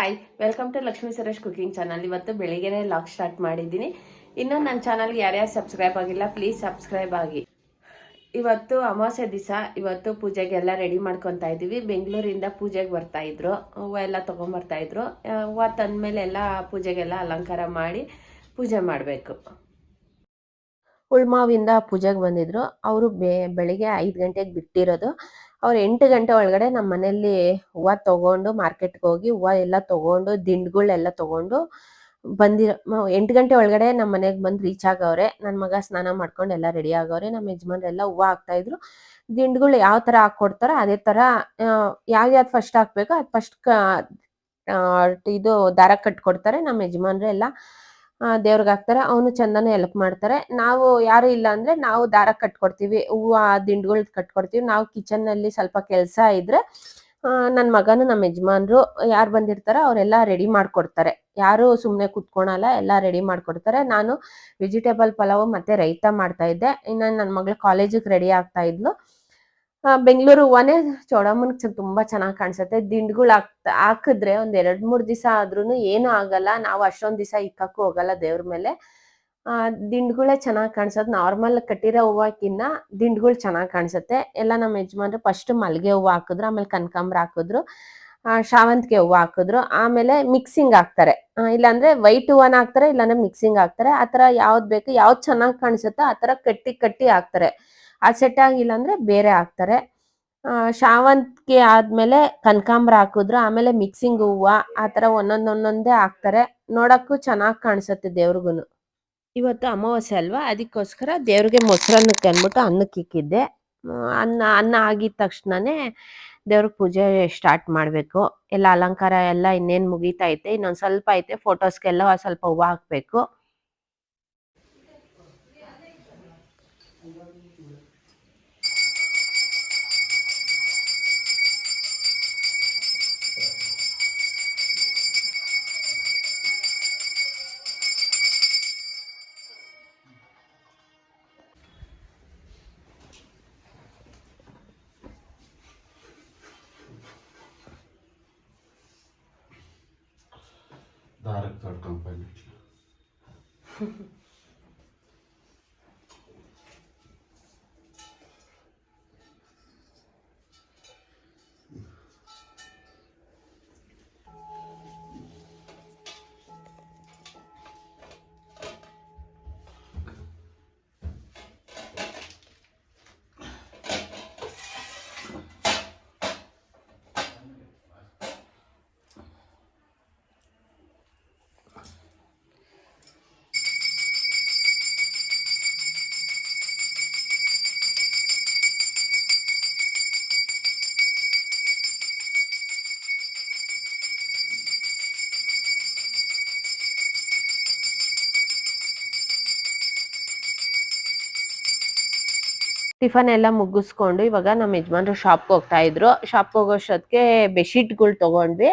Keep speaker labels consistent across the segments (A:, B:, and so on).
A: Hi welcome to Lakshmi Suresh cooking channel ಇವತ್ತು ಬೆಳಿಗ್ಗೆ log start ಮಾಡಿದ್ದೀನಿ. ಇನ್ನೂ ನನ್ನ ಚಾನಲ್ಗೆ ಯಾರ್ಯಾರು ಸಬ್ಸ್ಕ್ರೈಬ್ ಆಗಿಲ್ಲ ಪ್ಲೀಸ್ ಸಬ್ಸ್ಕ್ರೈಬ್ ಆಗಿ. ಇವತ್ತು ಅಮಾವಾಸ್ಯೆ ದಿವಸ, ಇವತ್ತು ಪೂಜೆಗೆಲ್ಲ ರೆಡಿ ಮಾಡ್ಕೊತಾ ಇದ್ದೀವಿ. ಬೆಂಗಳೂರಿಂದ ಪೂಜೆಗೆ ಬರ್ತಾ ಇದ್ರು. ಹೂವು ಎಲ್ಲ ತೊಗೊಂಬರ್ತಾಯಿದ್ರು ಹೂವು ತಂದ್ಮೇಲೆ ಎಲ್ಲ ಪೂಜೆಗೆಲ್ಲ ಅಲಂಕಾರ ಮಾಡಿ ಪೂಜೆ ಮಾಡಬೇಕು. ಉಳ್ಮಾವಿಂದ ಪೂಜೆಗೆ ಬಂದಿದ್ರು. ಅವರು ಬೆ, ಬೆಳಿಗ್ಗೆ ಐದು ಗಂಟೆಗೆ ಬಿಟ್ಟಿರೋದು. ಅವ್ರು ಎಂಟು ಗಂಟೆ ಒಳಗಡೆ ನಮ್ಮ ಮನೆಯಲ್ಲಿ ಹೂವ ತಗೊಂಡು ಮಾರ್ಕೆಟ್ಗೆ ಹೋಗಿ ಹೂವು ಎಲ್ಲ ತಗೊಂಡು ದಿಂಡುಗಳೆಲ್ಲ ತಗೊಂಡು ಬಂದಿರೋ ಎಂಟ್ ಗಂಟೆ ಒಳಗಡೆ ನಮ್ಮ ಮನೆಗೆ ಬಂದು ರೀಚ್ ಆಗವ್ರೆ. ನನ್ನ ಮಗ ಸ್ನಾನ ಮಾಡ್ಕೊಂಡು ಎಲ್ಲ ರೆಡಿ ಆಗವ್ರೆ. ನಮ್ಮ ಯಜಮಾನ್ರೆಲ್ಲ ಹೂವು ಹಾಕ್ತಾ ಇದ್ರು. ದಿಂಡ್ಗಳು ಯಾವ ಥರ ಹಾಕ್ಕೊಡ್ತಾರೋ ಅದೇ ಥರ ಯಾವ್ದು ಫಸ್ಟ್ ಹಾಕ್ಬೇಕು ಅದು ಫಸ್ಟ್ ಇದು ದಾರ ಕಟ್ಕೊಡ್ತಾರೆ. ನಮ್ಮ ಯಜಮಾನ್ರೆ ಎಲ್ಲ ದೇವ್ರಿಗೆ ಹಾಕ್ತಾರೆ, ಅವನು ಚಂದನ ಹೆಲ್ಪ್ ಮಾಡ್ತಾರೆ. ನಾವು ಯಾರು ಇಲ್ಲ ಅಂದ್ರೆ ನಾವು ದಾರ ಕಟ್ಕೊಡ್ತೀವಿ, ಹೂವು, ದಿಂಡ್ಗಳು ಕಟ್ಕೊಡ್ತೀವಿ. ನಾವು ಕಿಚನ್ನಲ್ಲಿ ಸ್ವಲ್ಪ ಕೆಲಸ ಇದ್ರೆ ನನ್ನ ಮಗನು ನಮ್ಮ ಯಜಮಾನ್ರು ಯಾರು ಬಂದಿರ್ತಾರ ಅವರೆಲ್ಲ ರೆಡಿ ಮಾಡ್ಕೊಡ್ತಾರೆ. ಯಾರು ಸುಮ್ಮನೆ ಕುತ್ಕೊಳಲ್ಲ, ಎಲ್ಲ ರೆಡಿ ಮಾಡ್ಕೊಡ್ತಾರೆ. ನಾನು ವೆಜಿಟೇಬಲ್ ಪಲಾವ್ ಮತ್ತೆ ರೈತ ಮಾಡ್ತಾ ಇದ್ದೆ. ಇನ್ನು ನನ್ನ ಮಗಳು ಕಾಲೇಜಿಗೆ ರೆಡಿ ಆಗ್ತಾ ಇದ್ಲು. ಬೆಂಗಳೂರು ಹೂವನೇ ಚೌಡಮ್ಮನ್ ತುಂಬಾ ಚೆನ್ನಾಗಿ ಕಾಣಿಸುತ್ತೆ. ದಿಂಡ್ಗಳು ಹಾಕ್ ಹಾಕಿದ್ರೆ ಒಂದ್ ಎರಡ್ ಮೂರ್ ದಿವಸ ಆದ್ರೂ ಏನು ಆಗಲ್ಲ. ನಾವು ಅಷ್ಟೊಂದ್ ದಿವಸ ಇಕ್ಕಕ್ಕೂ ಹೋಗಲ್ಲ ದೇವ್ರ ಮೇಲೆ. ಆ ದಿಂಡ್ಗಳೇ ಚೆನ್ನಾಗಿ ಕಾಣಿಸೋದು. ನಾರ್ಮಲ್ ಕಟ್ಟಿರೋ ಹೂವಕ್ಕಿನ್ನ ದಿಂಡ್ಗಳು ಚೆನ್ನಾಗಿ ಕಾಣಿಸುತ್ತೆ. ಎಲ್ಲ ನಮ್ಮ ಯಜಮಾನ್ರು ಫಸ್ಟ್ ಮಲ್ಗೆ ಹೂವು ಹಾಕಿದ್ರು ಆಮೇಲೆ ಕನಕಾಂಬ್ರ ಹಾಕಿದ್ರು ಆ, ಶಾವಂತಿಗೆ ಹೂವು ಹಾಕಿದ್ರು. ಆಮೇಲೆ ಮಿಕ್ಸಿಂಗ್ ಹಾಕ್ತಾರೆ. ಆ, ಇಲ್ಲಾಂದ್ರೆ ವೈಟ್ ಹೂವನ ಹಾಕ್ತಾರೆ ಇಲ್ಲಾಂದ್ರೆ ಮಿಕ್ಸಿಂಗ್ ಹಾಕ್ತಾರೆ. ಆತರ ಯಾವ್ದು ಬೇಕು ಯಾವ್ದು ಚೆನ್ನಾಗಿ ಕಾಣಿಸುತ್ತೋ ಆತರ ಕಟ್ಟಿ ಕಟ್ಟಿ ಹಾಕ್ತಾರೆ. ಅದು ಸೆಟ್ ಆಗಿಲ್ಲ ಅಂದ್ರೆ ಬೇರೆ ಹಾಕ್ತಾರೆ. ಶಾವಂತಿಗೆ ಆದ್ಮೇಲೆ ಕನಕಾಂಬ್ರ ಹಾಕಿದ್ರು, ಆಮೇಲೆ ಮಿಕ್ಸಿಂಗ್ ಹೂವ, ಆ ತರ ಒಂದೊಂದೊಂದೊಂದೇ ಹಾಕ್ತಾರೆ. ನೋಡಕ್ಕೂ ಚೆನ್ನಾಗಿ ಕಾಣಿಸುತ್ತೆ ದೇವ್ರಿಗೂನು. ಇವತ್ತು ಅಮಾವಾಸ್ಯೆ ಅಲ್ವಾ? ಅದಕ್ಕೋಸ್ಕರ ದೇವ್ರಿಗೆ ಮೊಸರನ್ನಕ್ಕೆ ಅಂದ್ಬಿಟ್ಟು ಅನ್ನಕ್ಕೆ ಇಕ್ಕಿದ್ದೆ. ಅನ್ನ ಅನ್ನ ಆಗಿದ ತಕ್ಷಣನೇ ದೇವ್ರಿಗೆ ಪೂಜೆ ಸ್ಟಾರ್ಟ್ ಮಾಡಬೇಕು. ಎಲ್ಲ ಅಲಂಕಾರ ಎಲ್ಲ ಇನ್ನೇನು ಮುಗೀತಾ ಐತೆ, ಇನ್ನೊಂದು ಸ್ವಲ್ಪ ಐತೆ ಫೋಟೋಸ್ಗೆಲ್ಲ ಸ್ವಲ್ಪ ಹೂವು ಹಾಕ್ಬೇಕು.
B: डायरेक्टर कंपनी
A: ಟಿಫನ್ ಎಲ್ಲ ಮುಗಿಸ್ಕೊಂಡು ಇವಾಗ ನಮ್ಮ ಯಜಮಾನ್ರು ಶಾಪ್ಗೆ ಹೋಗ್ತಾ ಇದ್ರು. ಶಾಪ್ಗೆ ಹೋಗೋಷ್ಟೊತ್ತಿಗೆ ಬೆಡ್ಶೀಟ್ಗಳು ತಗೊಂಡ್ವಿ.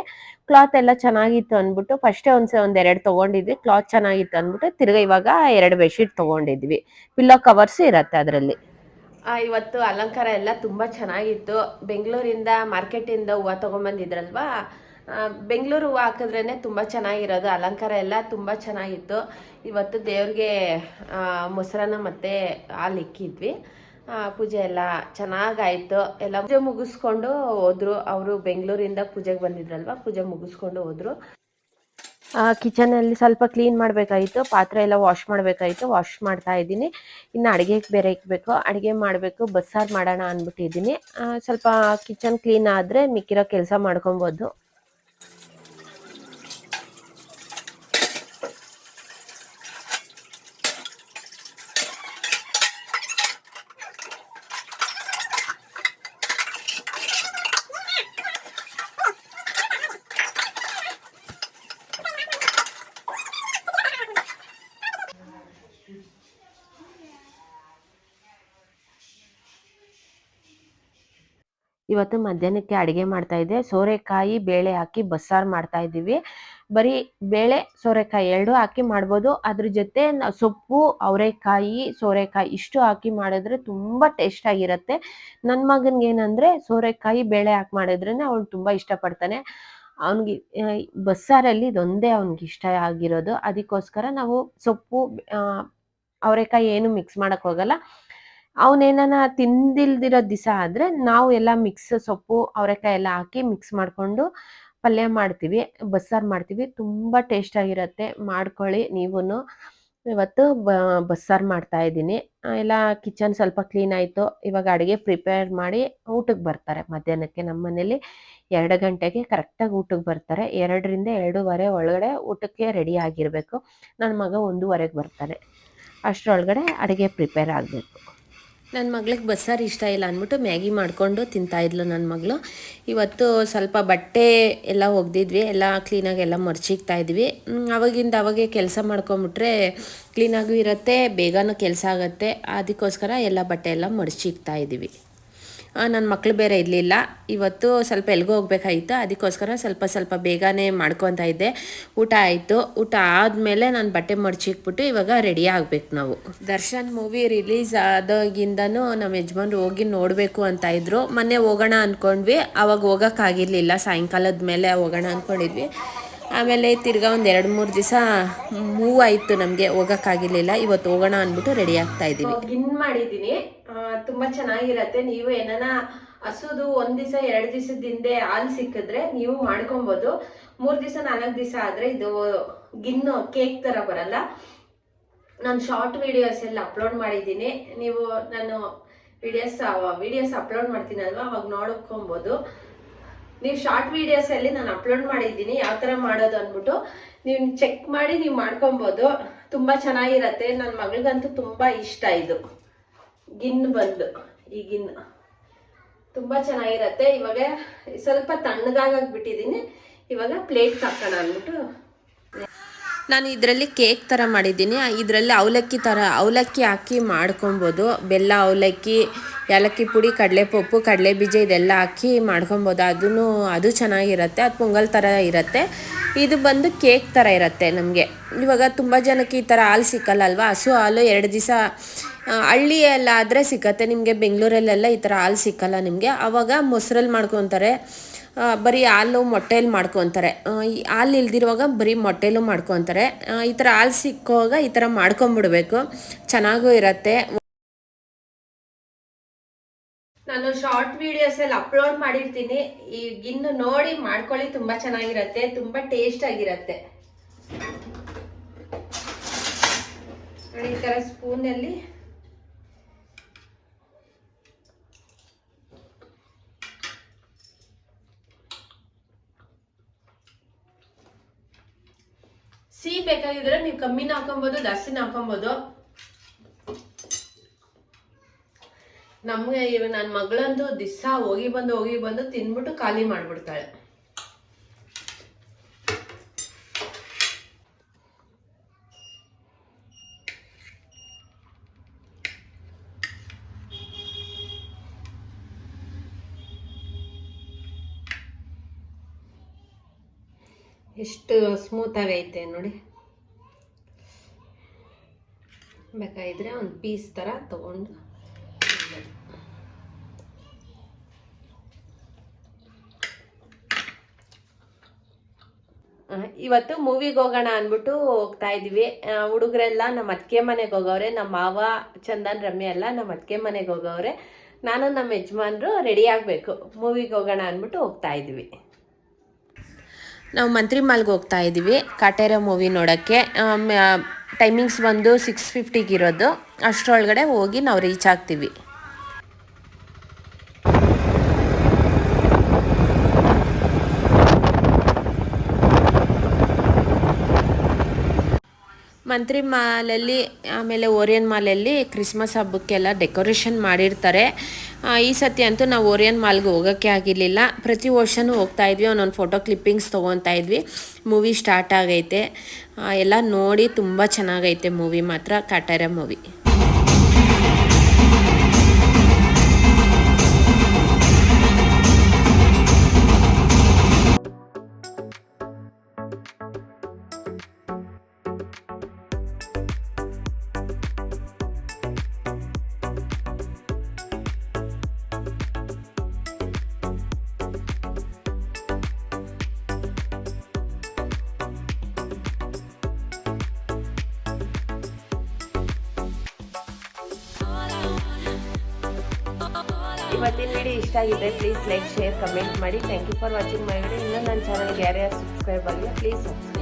A: ಕ್ಲಾತ್ ಎಲ್ಲ ಚೆನ್ನಾಗಿತ್ತು ಅಂದ್ಬಿಟ್ಟು ಫಸ್ಟೇ ಒಂದ್ಸ ಒಂದ್ ಎರಡು ತಗೊಂಡಿದ್ವಿ. ಕ್ಲಾತ್ ಚೆನ್ನಾಗಿತ್ತು ಅಂದ್ಬಿಟ್ಟು ತಿರ್ಗಾ ಇವಾಗ ಎರಡು ಬೆಡ್ಶೀಟ್ ತಗೊಂಡಿದ್ವಿ. ಪಿಲ್ಲೋ ಕವರ್ಸ್ ಇರತ್ತೆ ಅದರಲ್ಲಿ. ಇವತ್ತು ಅಲಂಕಾರ ಎಲ್ಲ ತುಂಬ ಚೆನ್ನಾಗಿತ್ತು. ಬೆಂಗಳೂರಿಂದ ಮಾರ್ಕೆಟಿಂದ ಹೂವು ತೊಗೊಂಬಂದಿದ್ರಲ್ವಾ? ಬೆಂಗಳೂರು ಹೂವು ಹಾಕಿದ್ರೇ ತುಂಬ ಚೆನ್ನಾಗಿರೋದು. ಅಲಂಕಾರ ಎಲ್ಲ ತುಂಬ ಚೆನ್ನಾಗಿತ್ತು. ಇವತ್ತು ದೇವ್ರಿಗೆ ಮೊಸರನ್ನ ಮತ್ತು ಹಾಲು ಇಕ್ಕಿದ್ವಿ. ಪೂಜೆ ಎಲ್ಲ ಚೆನ್ನಾಗಾಯ್ತು. ಎಲ್ಲ ಪೂಜೆ ಮುಗಿಸ್ಕೊಂಡು ಹೋದ್ರು. ಅವರು ಬೆಂಗಳೂರಿಂದ ಪೂಜೆಗೆ ಬಂದಿದ್ರಲ್ವಾ? ಪೂಜೆ ಮುಗಿಸ್ಕೊಂಡು ಹೋದ್ರು. ಕಿಚನಲ್ಲಿ ಸ್ವಲ್ಪ ಕ್ಲೀನ್ ಮಾಡಬೇಕಾಗಿತ್ತು ಪಾತ್ರೆ ಎಲ್ಲ ವಾಶ್ ಮಾಡಬೇಕಾಗಿತ್ತು ವಾಶ್ ಮಾಡ್ತಾ ಇದ್ದೀನಿ. ಇನ್ನು ಅಡುಗೆಗೆ ಬೇರೆ ಇಕ್ಬೇಕು. ಅಡುಗೆ ಮಾಡಬೇಕು. ಬಸ್ಸಾರು ಮಾಡೋಣ ಅಂದ್ಬಿಟ್ಟಿದ್ದೀನಿ. ಸ್ವಲ್ಪ ಕಿಚನ್ ಕ್ಲೀನ್ ಆದ್ರೆ ಮಿಕ್ಕಿರೋ ಕೆಲಸ ಮಾಡ್ಕೊಬೋದು. ಇವತ್ತು ಮಧ್ಯಾಹ್ನಕ್ಕೆ ಅಡುಗೆ ಮಾಡ್ತಾ ಇದ್ದೆ. ಸೋರೆಕಾಯಿ ಬೇಳೆ ಹಾಕಿ ಬಸ್ಸಾರು ಮಾಡ್ತಾ ಇದ್ದೀವಿ. ಬರೀ ಬೇಳೆ, ಸೋರೆಕಾಯಿ ಎರಡು ಹಾಕಿ ಮಾಡ್ಬೋದು. ಅದ್ರ ಜೊತೆ ಸೊಪ್ಪು, ಅವರೆಕಾಯಿ, ಸೋರೆಕಾಯಿ ಇಷ್ಟು ಹಾಕಿ ಮಾಡಿದ್ರೆ ತುಂಬ ಟೇಸ್ಟ್ ಆಗಿರುತ್ತೆ. ನನ್ನ ಮಗನಿಗೆ ಏನಂದ್ರೆ ಸೋರೆಕಾಯಿ ಬೇಳೆ ಹಾಕಿ ಮಾಡಿದ್ರೇನೆ ಅವಳು ತುಂಬ ಇಷ್ಟಪಡ್ತಾನೆ. ಅವನಿಗೆ ಬಸ್ಸಾರಲ್ಲಿ ಇದೊಂದೇ ಅವ್ನಿಗೆ ಇಷ್ಟ ಆಗಿರೋದು. ಅದಕ್ಕೋಸ್ಕರ ನಾವು ಸೊಪ್ಪು ಅವರೆಕಾಯಿ ಏನು ಮಿಕ್ಸ್ ಮಾಡಕ್ ಹೋಗಲ್ಲ. ಅವನೇನ ತಿಂದಿಲ್ದಿರೋ ದಿವಸ ಆದ್ರೆ ನಾವು ಎಲ್ಲ ಮಿಕ್ಸ್ ಸೊಪ್ಪು, ಅವರೆಕಾಯಿ ಎಲ್ಲ ಹಾಕಿ ಮಿಕ್ಸ್ ಮಾಡ್ಕೊಂಡು ಪಲ್ಯ ಮಾಡ್ತೀವಿ, ಬಸ್ಸಾರು ಮಾಡ್ತೀವಿ. ತುಂಬ ಟೇಸ್ಟ್ ಆಗಿರತ್ತೆ. ಮಾಡ್ಕೊಳ್ಳಿ ನೀವೂ ಇವತ್ತು ಬಸ್ಸಾರು ಮಾಡ್ತಾ ಇದ್ದೀನಿ. ಎಲ್ಲ ಕಿಚನ್ ಸ್ವಲ್ಪ ಕ್ಲೀನ್ ಆಯಿತು. ಇವಾಗ ಅಡುಗೆ ಪ್ರಿಪೇರ್ ಮಾಡಿ ಊಟಕ್ಕೆ ಬರ್ತಾರೆ. ಮಧ್ಯಾಹ್ನಕ್ಕೆ ನಮ್ಮ ಮನೇಲಿ ಎರಡು ಗಂಟೆಗೆ ಕರೆಕ್ಟಾಗಿ ಊಟಕ್ಕೆ ಬರ್ತಾರೆ. ಎರಡರಿಂದ ಎರಡೂವರೆ ಒಳಗಡೆ ಊಟಕ್ಕೆ ರೆಡಿ ಆಗಿರಬೇಕು. ನನ್ನ ಮಗ ಒಂದೂವರೆಗೆ ಬರ್ತಾರೆ ಅಷ್ಟರೊಳಗಡೆ ಅಡುಗೆ ಪ್ರಿಪೇರ್ ಆಗಬೇಕು. ನನ್ನ ಮಗಳಿಗೆ ಬಸ್ಸಾರು ಇಷ್ಟ ಇಲ್ಲ ಅಂದ್ಬಿಟ್ಟು ಮ್ಯಾಗಿ ಮಾಡಿಕೊಂಡು ತಿಂತಾಯಿದ್ಲು ನನ್ನ ಮಗಳು. ಇವತ್ತು ಸ್ವಲ್ಪ ಬಟ್ಟೆ ಎಲ್ಲ ಒಗ್ದಿದ್ವಿ, ಎಲ್ಲ ಕ್ಲೀನಾಗಿ ಎಲ್ಲ ಮರ್ಚಿಕ್ತಾ ಇದ್ವಿ. ಅವಾಗಿಂದ ಅವಾಗೆ ಕೆಲಸ ಮಾಡ್ಕೊಂಬಿಟ್ರೆ ಕ್ಲೀನಾಗೂ ಇರುತ್ತೆ, ಬೇಗನೂ ಕೆಲಸ ಆಗುತ್ತೆ. ಅದಕ್ಕೋಸ್ಕರ ಎಲ್ಲ ಬಟ್ಟೆ ಎಲ್ಲ ಮರ್ಚಿಗ್ತಾ ಇದ್ದೀವಿ. ನನ್ನ ಮಕ್ಕಳು ಬೇರೆ ಇರಲಿಲ್ಲ. ಇವತ್ತು ಸ್ವಲ್ಪ ಎಲ್ಗೋ ಹೋಗ್ಬೇಕಾಗಿತ್ತು ಅದಕ್ಕೋಸ್ಕರ ಸ್ವಲ್ಪ ಸ್ವಲ್ಪ ಬೇಗನೆ ಮಾಡ್ಕೊತಾ ಇದ್ದೆ. ಊಟ ಆಯಿತು. ಊಟ ಆದಮೇಲೆ ನಾನು ಬಟ್ಟೆ ಮಡ್ಚಿಕ್ಬಿಟ್ಟು ಇವಾಗ ರೆಡಿ ಆಗಬೇಕು ನಾವು. ದರ್ಶನ್ ಮೂವಿ ರಿಲೀಸ್ ಆದಾಗಿಂದನೂ ನಮ್ಮ ಯಜಮಾನ್ರು ಹೋಗಿ ನೋಡಬೇಕು ಅಂತ ಇದ್ದರು ಮೊನ್ನೆ ಹೋಗೋಣ ಅಂದ್ಕೊಂಡ್ವಿ ಅವಾಗ ಹೋಗೋಕ್ಕಾಗಿರಲಿಲ್ಲ. ಸಾಯಂಕಾಲದ ಮೇಲೆ ಹೋಗೋಣ ಅಂದ್ಕೊಂಡಿದ್ವಿ ಆಮೇಲೆ ತಿರ್ಗಾ ಒಂದು ಎರಡು ಮೂರು ದಿವಸ ಮೂವ್ ಆಯಿತು ನಮಗೆ ಹೋಗೋಕ್ಕಾಗಿರ್ಲಿಲ್ಲ. ಇವತ್ತು ಹೋಗೋಣ ಅಂದ್ಬಿಟ್ಟು ರೆಡಿ ಆಗ್ತಾ ಇದ್ದೀವಿ. ಗಿನ್ ಮಾಡಿದ್ದೀನಿ. ತುಂಬ ಚೆನ್ನಾಗಿರತ್ತೆ. ನೀವು ಏನಾನ ಹಸುದು ಒಂದ್ ದಿವಸ, ಎರಡು ದಿವಸದ ಹಿಂದೆ ಹಾಲು ಸಿಕ್ಕಿದ್ರೆ ನೀವು ಮಾಡ್ಕೊಬೋದು. ಮೂರ್ ದಿವಸ, ನಾಲ್ಕು ದಿವಸ ಆದ್ರೆ ಇದು ಗಿನ್ನು ಕೇಕ್ ತರ ಬರಲ್ಲ. ನಾನು ಶಾರ್ಟ್ ವಿಡಿಯೋಸ್ ಎಲ್ಲ ಅಪ್ಲೋಡ್ ಮಾಡಿದ್ದೀನಿ. ನೀವು ನಾನು ವಿಡಿಯೋಸ್ ವಿಡಿಯೋಸ್ ಅಪ್ಲೋಡ್ ಮಾಡ್ತೀನಿ ಅಲ್ವಾ ಅವಾಗ ನೋಡ್ಕೊಬೋದು. ನೀವು ಶಾರ್ಟ್ ವಿಡಿಯೋಸ್ ಅಲ್ಲಿ ನಾನು ಅಪ್ಲೋಡ್ ಮಾಡಿದ್ದೀನಿ, ಯಾವ ತರ ಮಾಡೋದು ಅಂದ್ಬಿಟ್ಟು ನೀವು ಚೆಕ್ ಮಾಡಿ ನೀವು ಮಾಡ್ಕೊಬೋದು. ತುಂಬಾ ಚೆನ್ನಾಗಿರತ್ತೆ. ನನ್ನ ಮಗಳಿಗಂತೂ ತುಂಬಾ ಇಷ್ಟ ಇದು. ಗಿನ್ ಬಂದು, ಈ ಗಿನ್. ತುಂಬಾ ಚೆನ್ನಾಗಿರತ್ತೆ. ಇವಾಗ ಸ್ವಲ್ಪ ತಣ್ಣಗಾಗಿಬಿಟ್ಟಿದ್ದೀನಿ ಇವಾಗ ಪ್ಲೇಟ್ ಹಾಕೋಣ ಅಂದ್ಬಿಟ್ಟು. ನಾನು ಇದರಲ್ಲಿ ಕೇಕ್ ಥರ ಮಾಡಿದ್ದೀನಿ. ಇದರಲ್ಲಿ ಅವಲಕ್ಕಿ ಥರ ಅವಲಕ್ಕಿ ಹಾಕಿ ಮಾಡ್ಕೊಬೋದು. ಬೆಲ್ಲ ಅವಲಕ್ಕಿ ಏಲಕ್ಕಿ ಪುಡಿ, ಕಡಲೆಪಪ್ಪು ಕಡಲೆ ಬೀಜ ಇದೆಲ್ಲ ಹಾಕಿ ಮಾಡ್ಕೊಬೋದು. ಅದೂ ಅದು ಚೆನ್ನಾಗಿರುತ್ತೆ, ಅದು ಪೊಂಗಲ್ ಥರ ಇರುತ್ತೆ. ಇದು ಬಂದು ಕೇಕ್ ಥರ ಇರುತ್ತೆ ನಮಗೆ. ಇವಾಗ ತುಂಬ ಜನಕ್ಕೆ ಈ ಥರ ಹಾಲು ಸಿಕ್ಕಲ್ಲ ಅಲ್ವಾ ಹಸು ಹಾಲು ಎರಡು ದಿವಸ ಹಳ್ಳಿಯಲ್ಲಾದರೆ ಸಿಗತ್ತೆ ನಿಮಗೆ ಬೆಂಗಳೂರಲ್ಲೆಲ್ಲ ಈ ಥರ ಹಾಲು ಸಿಕ್ಕಲ್ಲ ನಿಮಗೆ. ಆವಾಗ ಮೊಸರಲ್ಲಿ ಮಾಡ್ಕೊತಾರೆ. ಬರೀ ಹಾಲು ಮೊಟ್ಟೆಯಲ್ಲಿ ಮಾಡ್ಕೊತಾರೆ. ಹಾಲು ಇಲ್ದಿರುವಾಗ ಬರೀ ಮೊಟ್ಟೆಲೂ ಮಾಡ್ಕೊತಾರೆ. ಈ ಥರ ಹಾಲು ಸಿಕ್ಕುವಾಗ ಈ ಥರ ಮಾಡ್ಕೊಂಬಿಡ್ಬೇಕು. ಚೆನ್ನಾಗೂ ಇರತ್ತೆ. ನಾನು ಶಾರ್ಟ್ ವಿಡಿಯೋಸ್ ಎಲ್ಲ ಅಪ್ಲೋಡ್ ಮಾಡಿರ್ತೀನಿ. ಈಗಿನ್ನು ನೋಡಿ ಮಾಡ್ಕೊಳ್ಳಿ, ತುಂಬಾ ಚೆನ್ನಾಗಿರತ್ತೆ, ತುಂಬಾ ಟೇಸ್ಟ್ ಆಗಿರತ್ತೆ. ಈ ತರ ಸ್ಪೂನ್ ಅಲ್ಲಿ. ಸಿಹಿ ಬೇಕಾಗಿದ್ರೆ ನೀವು ಕಮ್ಮಿನ ಹಾಕೊಬೋದು, ಜಾಸ್ತಿನ ಹಾಕೊಬೋದು. ನಮ್ಗೆ ಇವಾಗ ನನ್ನ ಮಗಳಂತೂ ದಿಸ ಹೋಗಿ ಬಂದು ಹೋಗಿ ಬಂದು ತಿನ್ಬಿಟ್ಟು ಖಾಲಿ ಮಾಡ್ಬಿಡ್ತಾಳೆ. ಎಷ್ಟು ಸ್ಮೂತ್ ಐತೆ ನೋಡಿ. ಬೇಕಾಗಿದ್ರೆ ಒಂದು ಪೀಸ್ ಥರ ತಗೊಂಡು ಇವತ್ತು ಮೂವಿಗೆ ಹೋಗೋಣ ಅಂದ್ಬಿಟ್ಟು ಹೋಗ್ತಾ ಇದೀವಿ. ಹುಡುಗರೆಲ್ಲ ನಮ್ಮ ಅತ್ತಿಗೆ ಮನೆಗೆ ಹೋಗವ್ರೆ ನಮ್ಮ ಮಾವ ಚಂದನ್, ರಮ್ಯ ಎಲ್ಲ ನಮ್ಮ ಅತ್ತಿಗೆ ಮನೆಗೆ ಹೋಗವ್ರೆ. ನಾನು ನಮ್ಮ ಯಜಮಾನ್ರು ರೆಡಿ ಆಗಬೇಕು. ಮೂವಿಗೆ ಹೋಗೋಣ ಅಂದ್ಬಿಟ್ಟು ಹೋಗ್ತಾ ಇದೀವಿ. ನಾವು ಮಂತ್ರಿ ಮಾಲ್ಗೆ ಹೋಗ್ತಾ ಇದ್ದೀವಿ ಕಾಟೇರ ಮೂವಿ ನೋಡೋಕ್ಕೆ. ಟೈಮಿಂಗ್ಸ್ ಬಂದು ಸಿಕ್ಸ್ ಫಿಫ್ಟಿಗಿರೋದು ಅಷ್ಟರೊಳಗಡೆ ಹೋಗಿ ನಾವು ರೀಚ್ ಆಗ್ತೀವಿ. ಮಂತ್ರಿ ಮಾಲಲ್ಲಿ, ಆಮೇಲೆ ಓರಿಯನ್ ಮಾಲಲ್ಲಿ ಕ್ರಿಸ್ಮಸ್ ಹಬ್ಬಕ್ಕೆಲ್ಲ ಡೆಕೋರೇಷನ್ ಮಾಡಿರ್ತಾರೆ. ಈ ಸತಿ ಅಂತೂ ನಾವು ಓರಿಯನ್ ಮಾಲ್ಗೆ ಹೋಗೋಕ್ಕೆ ಆಗಿರಲಿಲ್ಲ. ಪ್ರತಿ ವರ್ಷನೂ ಹೋಗ್ತಾ ಇದ್ವಿ, ಒಂದೊಂದು ಫೋಟೋ ಕ್ಲಿಪ್ಪಿಂಗ್ಸ್ ತೊಗೊತಾ ಇದ್ವಿ. ಮೂವಿ ಸ್ಟಾರ್ಟ್ ಆಗೈತೆ. ಎಲ್ಲ ನೋಡಿ ತುಂಬ ಚೆನ್ನಾಗೈತೆ ಮೂವಿ ಮಾತ್ರ ಕಾಟಾರ ಮೂವಿ ಇವತ್ತಿನ ವಿಡಿಯೋ ಇಷ್ಟ ಆಗಿದೆ ಪ್ಲೀಸ್ ಲೈಕ್ ಶೇರ್ ಕಮೆಂಟ್ ಮಾಡಿ. Thank you for watching my video ಇನ್ನೂ ನನ್ನ ಚಾನಲ್ಗೆ ಯಾರ್ಯಾರು ಸಬ್ಸ್ಕ್ರೈಬ್ ಆಗಿಲ್ಲ ಪ್ಲೀಸ್ ಸಬ್ಸ್ಕ್ರೈಬ್